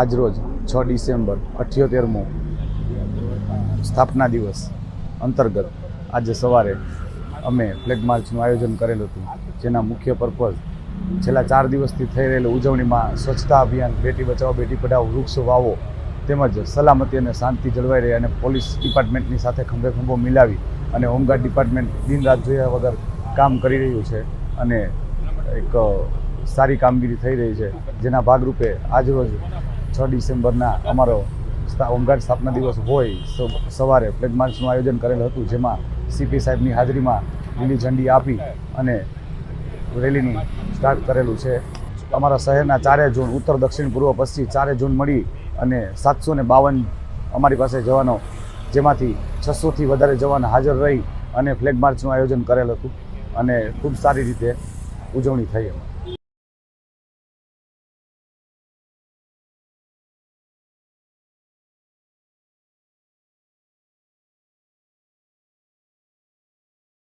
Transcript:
આજરોજ છ ડિસેમ્બર અઠ્યોતેરમો સ્થાપના દિવસ અંતર્ગત આજે સવારે અમે ફ્લેગ માર્ચનું આયોજન કરેલું હતું, જેના મુખ્ય પર્પઝ છેલ્લા ચાર દિવસથી થઈ રહેલી ઉજવણીમાં સ્વચ્છતા અભિયાન, બેટી બચાવો, બેટી પઢાઓ, વૃક્ષ, વાવો તેમજ સલામતી અને શાંતિ જળવાઈ રહે અને પોલીસ ડિપાર્ટમેન્ટની સાથે ખંભે ખંભો મિલાવી અને હોમગાર્ડ ડિપાર્ટમેન્ટ દિન રાત જોયા વગર કામ કરી રહ્યું છે અને એક સારી કામગીરી થઈ રહી છે, જેના ભાગરૂપે આજરોજ છ ડિસેમ્બરના અમારો હોમગાર્ડ સ્થાપના દિવસ હોય સવારે ફ્લેગ માર્ચનું આયોજન કરેલું હતું, જેમાં સીપી સાહેબની હાજરીમાં લીલી ઝંડી આપી અને રેલીનું સ્ટાર્ટ કરેલું છે. અમારા શહેરના ચારે ઝોન, ઉત્તર, દક્ષિણ, પૂર્વ, પશ્ચિમ ચારે ઝોન મળી અને સાતસો ને બાવન અમારી પાસે જવાનો, જેમાંથી છસોથી વધારે જવાન હાજર રહી અને ફ્લેગ માર્ચનું આયોજન કરેલ હતું અને ખૂબ સારી રીતે ઉજવણી થઈ એમાં.